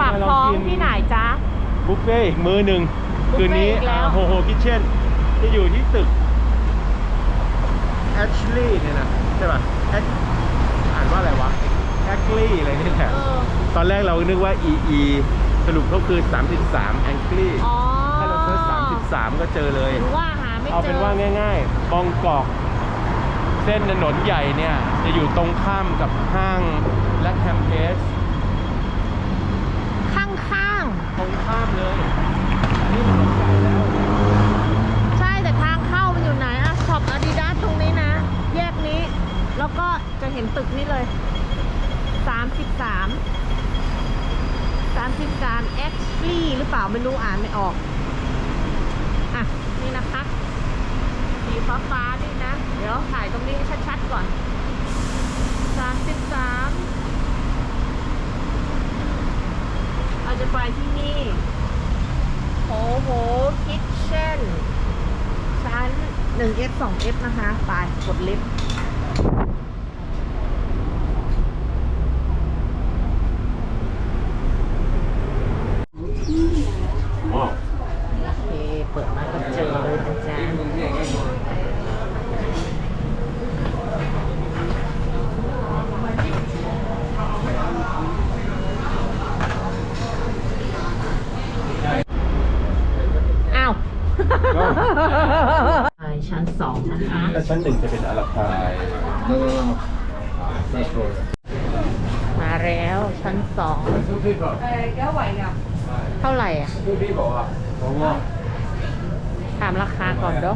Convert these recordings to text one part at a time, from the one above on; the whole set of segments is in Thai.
ฝากท้องที่ไหนจ๊ะ บุฟเฟ่ต์อีกมื้อหนึ่งบุฟเฟ่ต์คืนนี้อีกแล้ว โฮโฮคิทเช่นจะอยู่ที่ตึกแอชลีย์เนี่ยนะใช่ป่ะ Ash- อ่านว่าอะไรวะแอชลีย์อะไรนี่แหละเออตอนแรกเรานึกว่า EE สรุปเขาคือ 33แองกลีอ๋อถ้าเราเซิร์ช33 ก็เจอเลย หรือว่าหาไม่เจอเอาเป็นว่าง่ายๆ บองกอก เส้นถนนใหญ่เนี่ย จะอยู่ตรงข้ามกับห้างและแคมเพส ข้าง ตรงข้ามเลยนนี้ถนนใหญ่แล้วใช่แต่ทางเข้ามันอยู่ไหนอะช็อปอาดิดาสตรงนี้นะ แยกนี้ แล้วก็จะเห็นตึกนี้เลย 33 33 X ลีหรือเปล่าไม่รู้อ่านไม่ออก อะ นี่นะคะ สีฟ้าฟ้าๆนี่นะ เดี๋ยวถ่ายตรงนี้ให้ชัดๆก่อน 33เราจะไป ที่นี่โหโหคิทเช่นชั้น 1F 2F นะคะ ไป กดลิฟต์ อ๋อ โอเค เปิดมาก็เจอเลยนะจ๊ะ อ้าว ไป ชั้นสองนะคะแต่ชั้นหนึ่งจะเป็นอาราคามาแล้วชั้นสองเท่าไหร่อะถามราคาก่อนเด้อ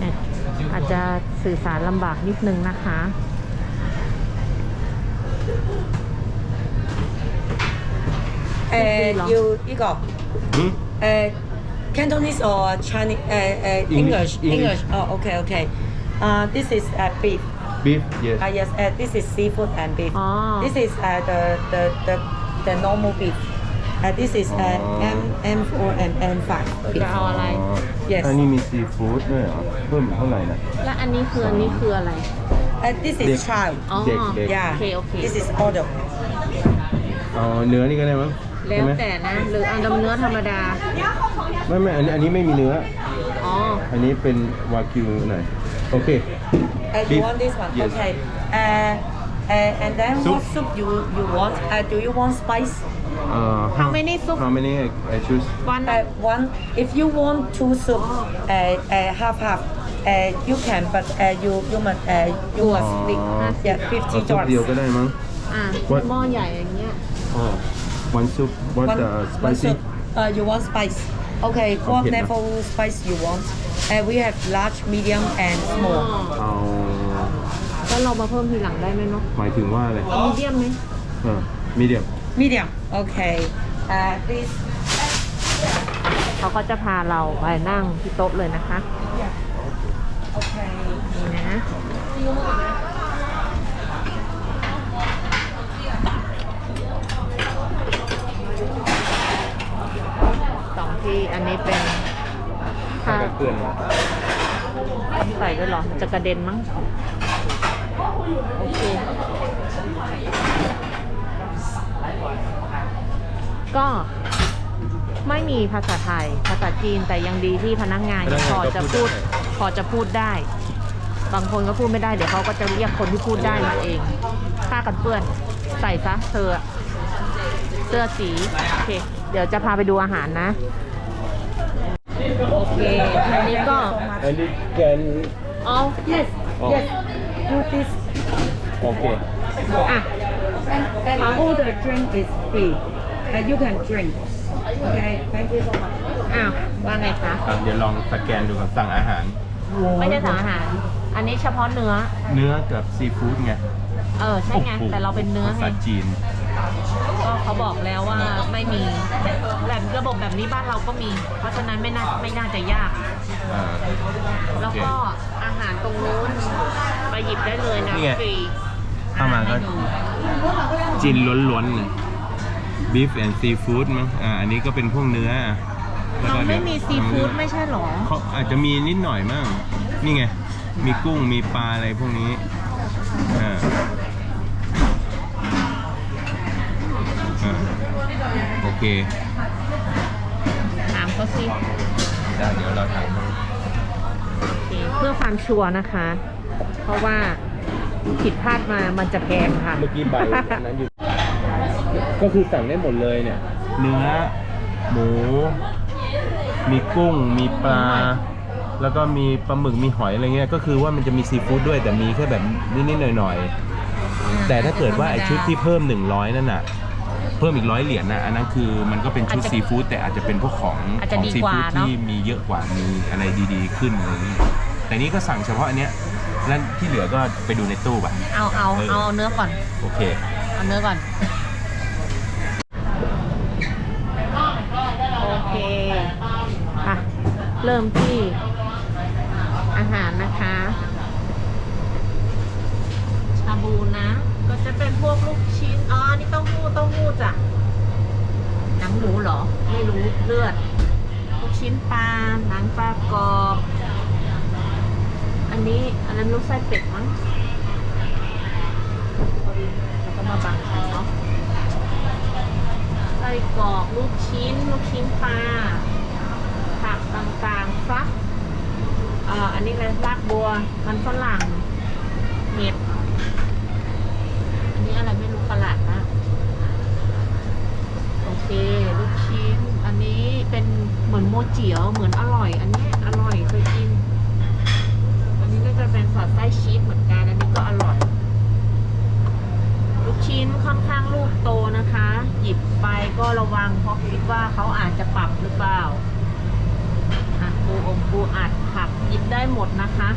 เนี่ยอาจจะสื่อสารลำบากนิดนึงนะคะ 呃，要呢个 หืม 诶 Cantonese or Chinese 诶诶 English, English English. English oh okay okay uh this is uh, beef beef yes uh, yes uh, this is seafood and beef อ๋อ this is uh, the the the the normal beef uh, this is uh, M M4 and M5 จะเอาอะไร Yes อันนี้มีซีฟู้ดด้วยเหรอ เพิ่มอีกเท่าไหร่นะ และอันนี้คืออันนี้คืออะไร uh, this is Dik. child อ๋อ เด็กเด็ก yeah โอเคโอเค this is order เอาเนื้อนี่ก็ได้มั้ง แล้ใช่วไหมแต่นะ หรือเอาน้ำเนื้อธรรมดา ไม่ไม่อันนี้อันนี้ไม่มีเนื้อ อ๋อ อันนี้เป็นวากิวหน่อยโอเค uh, you Beef. want this one Yes. okay uh, uh, and then Soup. what soup you you want uh, do you want spice เอ่อ How many soup? how many I, I choose วัน Uh, one, if you want two soup, uh, uh, half half, uh, you can, but uh, you you must uh, you must Oh. speak, yeah, เอา fifty ซุปเดียวก็ dollars. ได้มั้ง อะ What? หม้อใหญ่อย่างเงี้ย อ๋อ one soup what One, the one spicy soup. Uh, you want spice? Okay, what Okay, level spice you want? Uh, we have large, medium, and อ๋อ small. เอาแล้วเรามาเพิ่มทีหลังได้ไหมเนาะหมายถึงว่าอะไรเอามีเดียมไหมเออมีเดียม Medium. Okay. Uh, please. เขาก็จะพาเราไปนั่งที่โต๊ะเลยนะคะ Okay. นี่นะ สอง ที่อันนี้เป็นผ้าเพื่อนใส่ด้วยเหรอจะกระเด็นมั้ง โอเค ก็ไม่มีภาษาไทย ภาษาจีนแต่ยังดีที่พนักงานยังพอจะพูด พอจะพูดได้ บางคนก็พูดไม่ได้ เดี๋ยวเขาก็จะเรียกคนที่พูดได้มาเองผ้ากันเปื้อน ใส่ซะเธออะเสื้อสี โอเค เดี๋ยวจะพาไปดูอาหารนะโอ เคอันนี้ก็อันนี้แกนอ๋อ yes อ๋อ Yes. Do this. โอเคอะ And, and all the drink is free. Uh, you can drink. Okay. Thank you so much. อ้าว ว่าไงคะอะเดี๋ยวลองสแกนดูก่อนสั่งอาหาร ไม่ได้สั่งอาหาร อันนี้เฉพาะเนื้อ เนื้อกับซีฟู้ดไงเออ ใช่ไง โอ้โหแต่เราเป็นเนื้อภาไง ษาจีน ก็เขาบอกแล้วว่าไม่มีแบบระบบแบบนี้บ้านเราก็มี เพราะฉะนั้นไม่น่าไม่น่าจะยาก อ่าแล้วก็อาหารตรงนู้นไปหยิบได้เลยนะนี่ไง ฟรีเข้ามาก็อ่ให้ดูจีนล้วนๆเลย beef and seafood มั้งอ่าอันนี้ก็เป็นพวกเนื้อแล้วเราก็ไม่ดี๋ยวมีซีฟู้ดไม่ใช่หรอ เขาอาจจะมีนิดหน่อยมั่งนี่ไง มีกุ้งมีปลาอะไรพวกนี้อ่า ถามเขาสิได้เดี๋ยวเราถามโอเคเพื่อความชัวร์นะคะ เพราะว่าผิดพลาดมามันจะแพงค่ะ เมื่อกี้ใบนั้นอยู่ ก็คือสั่งได้หมดเลยเนี่ย เนื้อ หมู มีกุ้ง มีปลา แล้วก็มีปลาหมึก มีหอยอะไรเงี้ย ก็คือว่ามันจะมีซีฟู้ดด้วยแต่มีแค่แบบนิดๆหน่อยๆ แต่ถ้าเกิดว่าไอชุดที่เพิ่ม 100 นั่นน่ะเพิ่มอีกร้อยเหรียญน่ะอันนั้นคือมันก็เป็นชุดอาจจะซีฟู้ดแต่อาจจะเป็นพวกของอาจขจะองดีซีกว่าฟู้ดเนอะ ที่มีเยอะกว่ามีอะไรดีๆ ขึ้นอะไรอย่างงี้แต่นี้ก็สั่งเฉพาะอันเนี้ยแล้วที่เหลือก็ไปดูในตู้ป่ะเอาเอาเออเอาเนื้อก่อน โอเค เอาเนื้อก่อน โอเคอะ เริ่มที่อาหารนะคะ ชาบูนะ ก็ จะเป็นพวกลูกชิ้น อ๋ออันนี้เต้าหู้เต้าหู้จ้ะ หนังหมูเหรอ ไม่รู้เลือด ลูกชิ้นปลา หนังปลากรอบ อันนี้อันนั้นลูกไส้เป็ดมั้งแล้วก็มาบังกันเนาะไส้กรอกลูกชิ้น ลูกชิ้นปลา ผักต่างๆฟักอ่ออันนี้อะไรรากบัว มันฝรั่งเห็ด อันนี้อะไรไม่รู้ประหลาดมากโอเค ลูกชิ้น อันนี้เป็นเหมือนโมเจียวเหมือนอร่อย อันนี้อร่อยเคยกิน อันนี้ก็จะเป็นสอดไส้ชีสเหมือนกัน อันนี้ก็อร่อย ลูกชิ้นค่อนข้างลูกโตนะคะ หยิบไปก็ระวังเพราะคิดว่าเขาอาจจะปรับหรือเปล่าอะปูอมปูอัดผักหยิบได้หมดนะคะ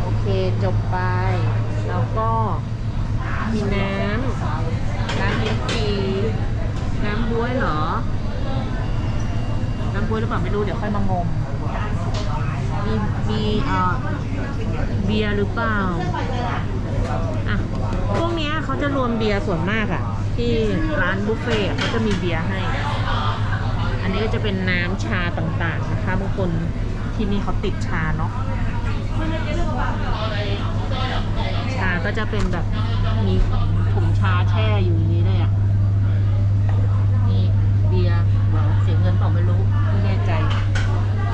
โอเคจบไป แล้วก็มีน้ำ น้ำลิ้นจี่น้ำบ้วยเหรอ น้ำบ้วยหรือเปล่าไม่รู้เดี๋ยวค่อยมางม มีมีเอ่อเบียร์หรือเปล่าอะพวกเนี้ยเขาจะรวมเบียร์ส่วนมากอะที่ร้านบุฟเฟ่เขาจะมีเบียร์ให้ อันนี้ก็จะเป็นน้ำชาต่างๆนะคะบางคนที่นี่เขาติดชาเนาะชาก็จะเป็นแบบมี ชาแช่อยู่อย่างนี้เลยอะนี่เบียร์เดี๋ยวเสียเงินเปล่าไม่รู้ไม่แน่ใจ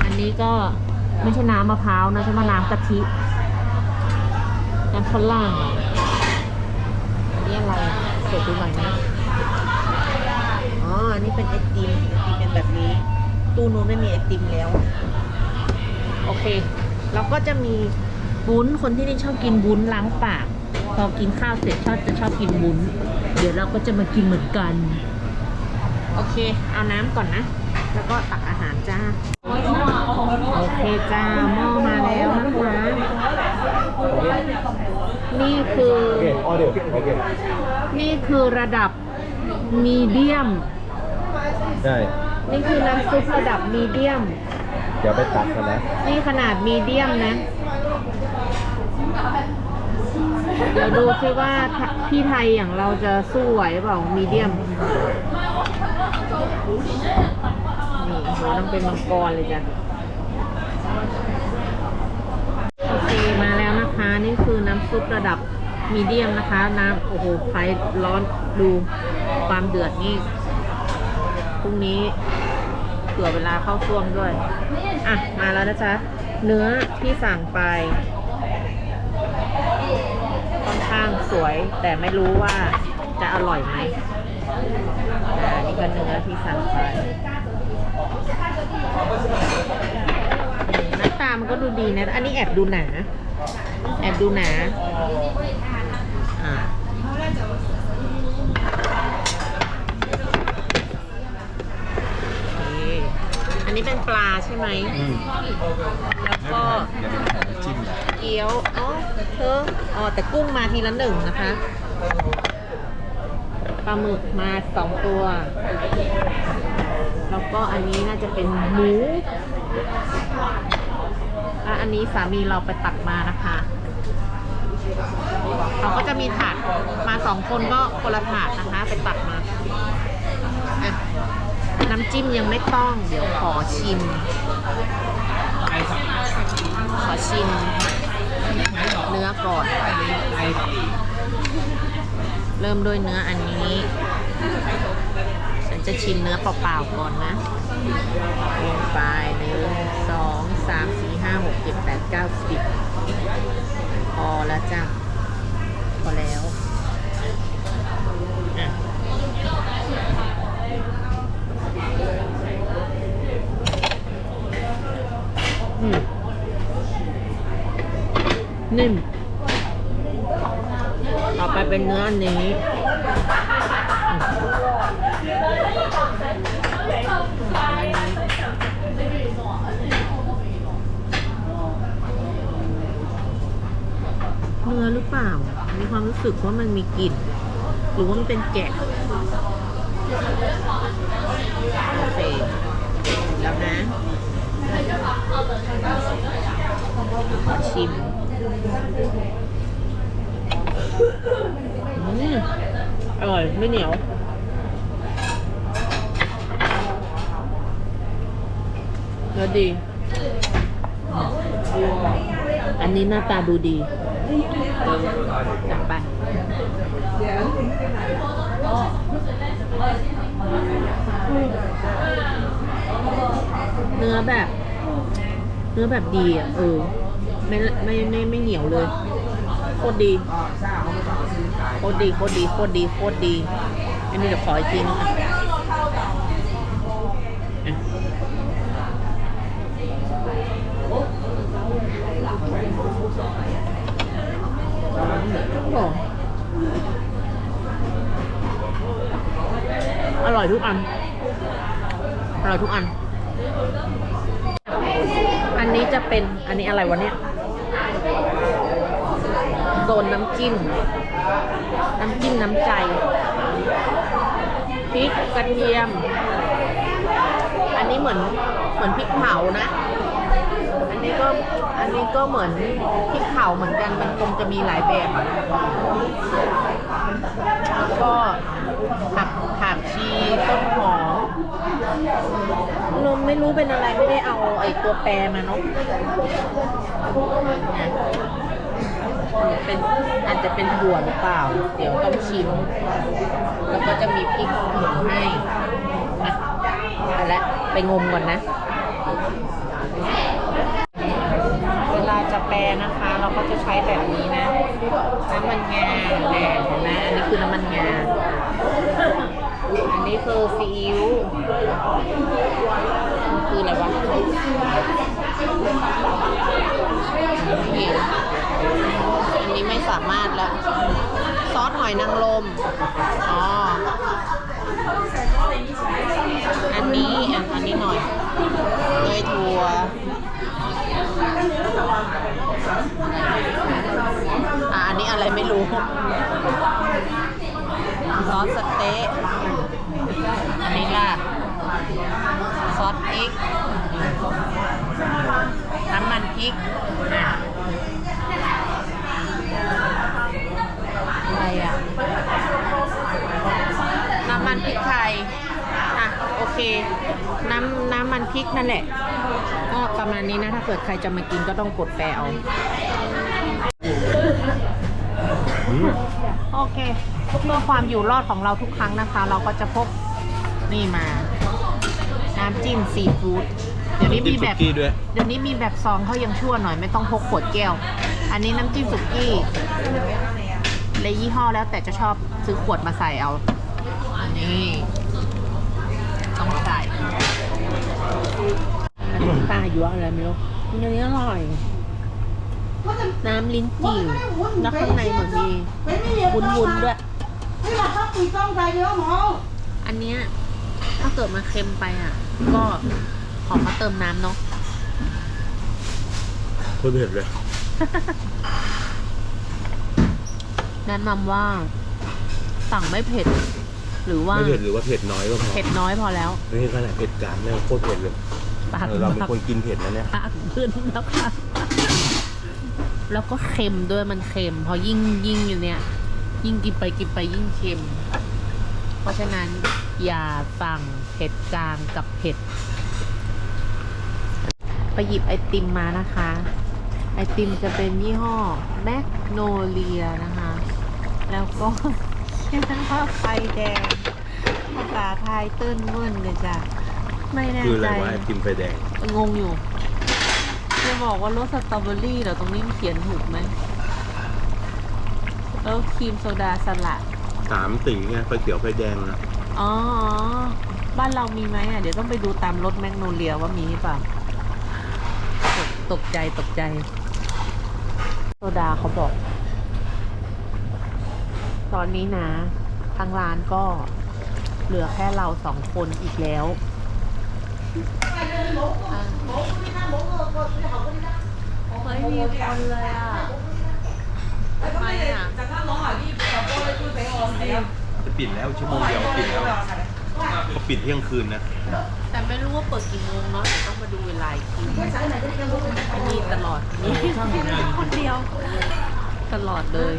อันนี้ก็ไม่ใช่น้ำมะพร้าวนะใช่ไหมน้ำกะทิน้ำฝรั่งอันนี้อะไรเปิดดูหน่อยนะอ๋ออันนี้เป็นไอติมไอติมเป็นแบบนี้ ตู้นู้นไม่มีไอติมแล้ว โอเค แล้วก็จะมีวุ้นคนที่นี่ชอบกินวุ้นล้างปาก พอกินข้าวเสร็จชอบจะชอบกินวุ้น เดี๋ยวเราก็จะมากินเหมือนกัน โอเค เอาน้ำก่อนนะ แล้วก็ตักอาหารจ้า โอเคจ้าหม้อมาแล้วนะคะนี่คือโอเคออเดอร์โอเคนี่คือระดับมีเดียม ได้ นี่คือน้ำซุประดับมีเดียม เดี๋ยวไปตักกันนะ นี่ขนาดมีเดียมนะ เดี๋ยวดูซิว่าพี่ไทยอย่างเราจะสู้ไหวเปล่ามีเดียมนี่โหต้องเป็นมังกรเลยจ้ะโอเคมาแล้วนะคะ นี่คือน้ำซุประดับมีเดียมนะคะ น้ำโอ้โหไฟร้อนดูความเดือดนี่พรุ่งนี้เผื่อเวลาเข้าช่วงด้วย อะ มาแล้วนะจ๊ะ เนื้อที่สั่งไป ข้างสวย แต่ไม่รู้ว่าจะอร่อยไหมอ่านี่ก็เนื้อที่สั่งไปหน้าตามันก็ดูดีนะ อันนี้แอบดูหนา แอบดูหนา อ่าโอเคอันนี้เป็นปลาใช่ไหม อืมแล้วก็เดี๋ยวไปถ่ายน้ำจิ้ม เกี๊ยวอ๋อเธออ๋อแต่กุ้งมาทีละหนึ่งนะคะปลาหมึกมาสองตัว แล้วก็อันนี้น่าจะเป็นหมูและอันนี้สามีเราไปตักมานะคะเขาก็จะมีถาดมาสองคนก็คนละถาดนะคะ ไปตักมาน้ำจิ้มยังไม่ต้อง เดี๋ยวขอชิม ขอชิม เนื้อก่อน เริ่มด้วยเนื้ออันนี้ ฉันจะชิมเนื้อเปล่าๆก่อนนะลงไปหนึ่งสองสามสี่ห้าหกเจ็ดแปดเก้าสิบพอแล้วจ้ะพอแล้วอะอืม นิ่มต่อไปเป็นเนื้ออันนี้ เนื้อหรือเปล่า มีความรู้สึกว่ามันมีกลิ่น หรือว่ามันเป็นแกะโอเคแล้วนะ ชิม อืมอร่อยไม่เหนียวเนื้อดี อันนี้หน้าตาดูดีจัดไปเนื้อแบบ เนื้อแบบดีอะ เออ ไม่ไม่ไม่ไม่เหนียวเลยโคตรดีโคตรดีโคตรดีโคตรดีโคตรดีอันนี้เดี๋ยวขออีกทีนึงอะอะโอ้อร่อยทุกอัน อร่อยทุกอัน อันนี้จะเป็น อันนี้อะไรวะเนี่ย นน้ำจิ้ม น้ำจิ้มน้ำใจ พริกกระเทียม อันนี้เหมือนเหมือนพริกเผานะ อันนี้ก็อันนี้ก็เหมือนพริกเผาเหมือนกัน มันคงจะมีหลายแบบอะแล้วก็ผักผักชีต้นหอมนมไม่รู้เป็นอะไรไม่ได้เอาไอ้ตัวแปรมาเนาะ เป็นอาจจะเป็นถั่วหรือเปล่า เดี๋ยวต้องชิม แล้วก็จะมีพริกหมูให้อะแล้วไปงมก่อนนะ เวลาจะแปรนะคะ เราก็จะใช้แบบนี้นะ น้ำมันงาแดงเห็นไหมอันนี้คือน้ำมันงา อันนี้คือซีอิ๊วมันคืออะไรวะนี่ นี้ไม่สามารถแล้ว ซอสหอยนางรมอ๋อ อันนี้อันนี้หน่อยเนยถั่วอะอันนี้อะไรไม่รู้ ซอสสเต๊ะอันนี้ล่ะซอสพริกน้ำมันพริกอะอะไรอะ น้ำมันพริกไทย อะ โอเค น้ำน้ำมันพริกนั่นแหละ ก็ประมาณนี้นะ ถ้าเกิดใครจะมากินก็ต้องกดแปลเอาอืมโอเคเพื่อความอยู่รอดของเราทุกครั้งนะคะ เราก็จะพกนี่มา น้ำจิ้มซีฟู้ดเดี๋ยวนี้มีแบบน้ำจิ้มสุกี้ด้วยเดี๋ยวนี้มีแบบซองเขายังชั่วหน่อยไม่ต้องพกขวดแก้ว อันนี้น้ำจิ้มสุกี้เลยยี่ห้อแล้วแต่จะชอบซื้อขวดมาใส่เอา อันนี้ต้องใส่อันนี้ ปลาเยอะอะไรไม่รู้อันนี้อร่อย น้ำลิ้นจี่แล้วข้างในเหมือนมีวุ้นๆด้วยนี่เราต้องปีกล้องใจเดียวหมออันเนี้ยถ้าเกิดมาเค็มไปอะ ก็ขอมาเติมน้ำเนาะโคตรเผ็ดเลยแนะนำว่าสั่งไม่เผ็ด หรือว่าไม่เผ็ดหรือว่าเผ็ดน้อยก็พอเผ็ดน้อยพอแล้วนี่ขนาดเผ็ดกลางเนี่ยโคตรเผ็ดเลยปากเออเราเป็นคนกินเผ็ดนะเนี่ยปากขึ้นแล้วค่ะแล้วก็เค็มด้วยมันเค็ม พอยิ่งยิ่งอยู่เนี่ย ยิ่งกินไปกินไปยิ่งเค็ม เพราะฉะนั้นอย่าสั่งเผ็ดกลางกับเผ็ดไปหยิบไอติมมานะคะ ไอติมจะเป็นยี่ห้อแมกโนเลียนะคะ แล้วก็ ชื่อว่าไฟแดงษาไทยตื้นมึนเลยจ้ะไม่แน่คืออะไรใจวะไอติมไฟแดง งงอยู่จะบอกว่ารสสตรอเบอรี่เหรอตรงนี้มันเขียนถูกไหมแล้วครีมโซดาสลัด สามติ่งไงไฟเขียวไฟแดงนะอ๋ออ๋อ บ้านเรามีไหมอะ เดี๋ยวต้องไปดูตามรถแมกโนเลียว่ามีหรือเปล่าตกตกใจตกใจ โซดาเขาบอก ตอนนี้นะทางร้านก็เหลือแค่เราสองคนอีกแล้วอะไม่มีคนเลยอะ ทำไมอะ จะปิดแล้วชั่วโมงเดียวปิดแล้วเขาปิดเที่ยงคืนนะแต่ไม่รู้ว่าเปิดกี่โมงเนาะเดี๋ยวต้องมาดูเวลาอีกทีมีตลอดมีคนเดียว ตลอดเลย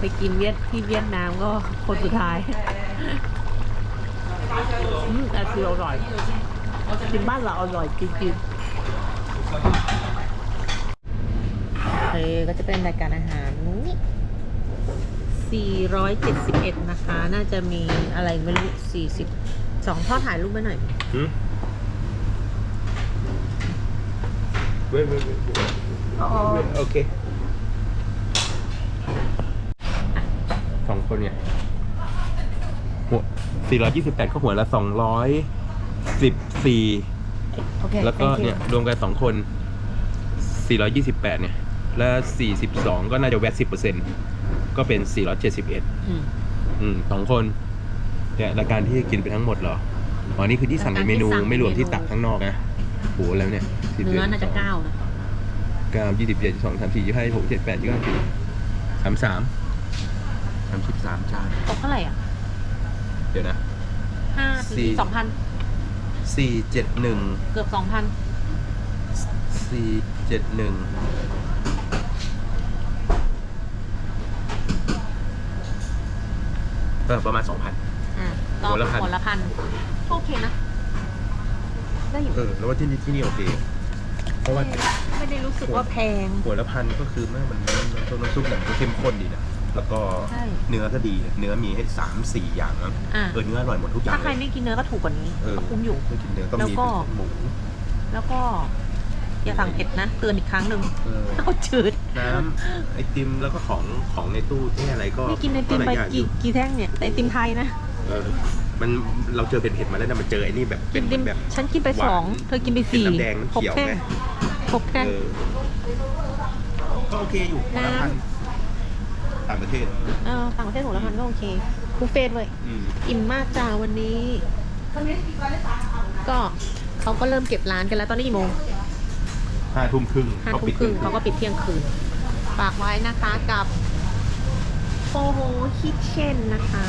ไปกินเวียดที่เวียดนามก็คนสุดท้ายอืมแต่คืออร่อยกินบ้านเราอร่อยจริงๆโอเคก็จะเป็นรายการอาหารนี้471 นะคะ น่าจะมีอะไรไม่รู้ 40สองพ่อถ่ายรูปไว้หน่อยหืมเว้ยเว้ ยเว้ยเว้ยโอเคสองคนเนี่ยหัว428ก็หัวละ214 โอเค แล้วก็ thank you เนี่ยรวมกันสองคน 428 เนี่ย แล้ว42 ก็น่าจะแวด10%ก็เป็น 471 อืมอืมสองคนเนี่ยรายการที่กินไปทั้งหมดเหรออ๋อนี่คือที่สั่งในเมนูรายการที่สั่งไม่รวมเมนูที่ตักข้างนอกนะโหแล้วเนี่ยเนื้อน่าจะเก้านะ เก้ายี่สิบเจ็ดสองสามสี่ยี่ห้าหกเจ็ดแปดยี่ห้าสี่สามสาม สามสิบสามจานตกเท่าไหร่อะเดี๋ยวนะห้าสี่สองพันสี่เจ็ดหนึ่งเกือบสองพันสี่เจ็ดหนึ่งเออประมาณสองพัน อ่าต่อหัวละพัน หัวละพันโอเคนะ ได้อยู่เออแล้วว่าที่นี่ที่นี่โอเคเพราะว่า ไม่ได้รู้สึกว่าแพง หัวละพันก็คือมันมันมันมันต้มน้ำซุปหนังก็เข้มข้นดีนะ แล้วก็ใช่ เนื้อก็ดี เนื้อมีให้สามสี่อย่างมั้งอ่าเออเนื้ออร่อยหมดทุกอย่าถ้างใครเลย ไม่กินเนื้อก็ถูกกว่านี้เออ ก็คุ้มอยู่ ไม่กินเนื้อก็แล้วมีก็หมูแล้วก็ อย่าสั่งเผ็ดนะ เตือนอีกครั้งหนึ่งเออเอาจืดน้ำไอติมแล้วก็ของของในตู้ที่อะไรก็นี่กินไอติมไปหลายอย่างอกี่ยู่กี่แท่งเนี่ยแต่ไอติมไทยนะเออมันเราเจอเป็นเผ็ดมาแล้วนะมันเจอไอ้นี่แบบเป็นติมแบบ ฉันกินไปหวาสองเธอกินไปสี่เป็นน้ำแดงน้ำหกเขียวแท่งไง หกแท่ง เออก็โอเคอยู่หัวละพัน ต่างประเทศเออต่างประเทศหัวละพันก็โอเคบุฟเฟ่ต์เลยอืมอิ่มมากจ้าวันนี้ ก็เขาก็เริ่มเก็บร้านกันแล้วตอนนี้กี่โมงห้าทุ่มครึ่งห้าเขาทุ่ปิมดครึ่งเขาก็ปิดเที่ยงคืนฝากไว้นะคะกับโ o โ o คิ t เช่นนะคะ